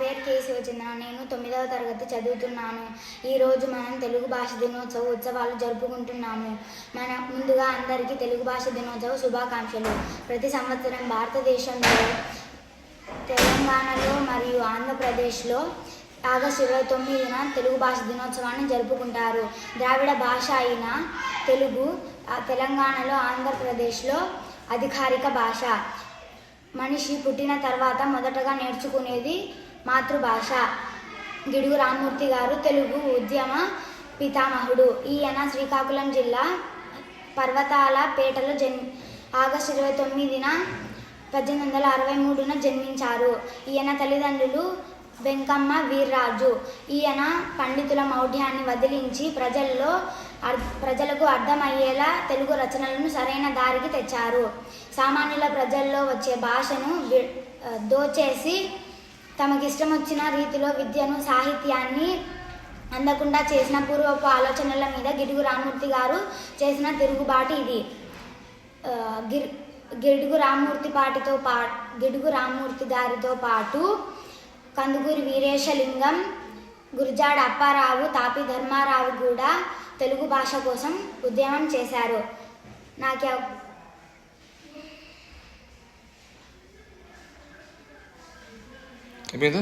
పేరు కేసి వచ్చిందా నేను తొమ్మిదవ తరగతి చదువుతున్నాను. ఈరోజు మనం తెలుగు భాష దినోత్సవ ఉత్సవాలు జరుపుకుంటున్నాము. మన ముందుగా అందరికీ తెలుగు భాష దినోత్సవ శుభాకాంక్షలు. ప్రతి సంవత్సరం భారతదేశంలో తెలంగాణలో మరియు ఆంధ్రప్రదేశ్లో ఆగస్టు ఇరవై తొమ్మిదిన తెలుగు భాష దినోత్సవాన్ని జరుపుకుంటారు. ద్రావిడ భాష అయిన తెలుగు తెలంగాణలో ఆంధ్రప్రదేశ్లో అధికారిక భాష. మనిషి పుట్టిన తర్వాత మొదటగా నేర్చుకునేది మాతృభాష. గిడుగు రామ్మూర్తి గారు తెలుగు ఉద్యమ పితామహుడు. ఈయన శ్రీకాకుళం జిల్లా పర్వతాల పేటలో జన్ ఆగస్టు ఇరవై తొమ్మిదిన పద్దెనిమిది వందల అరవై మూడున జన్మించారు. ఈయన తల్లిదండ్రులు వెంకమ్మ వీర్రాజు. ఈయన పండితుల మౌఢ్యాన్ని వదిలించి ప్రజల్లో అర్ ప్రజలకు అర్థమయ్యేలా తెలుగు రచనలను సరైన దారికి తెచ్చారు. సామాన్యుల ప్రజల్లో వచ్చే భాషను దోచేసి తమకిష్టం వచ్చిన రీతిలో విద్యను సాహిత్యాన్ని అందకుండా చేసిన పూర్వపు ఆలోచనల మీద గిడుగు రామూర్తి గారు చేసిన తిరుగుబాటు ఇది. గిర్ గిడుగు రామూర్తి పాటితో పా గిడుగు రామూర్తి గారితో పాటు కందుకూరి వీరేశలింగం గురజాడ అప్పారావు తాపి ధర్మారావు కూడా తెలుగు భాష కోసం ఉద్యమం చేశారు. నాకు ¿Es verdad?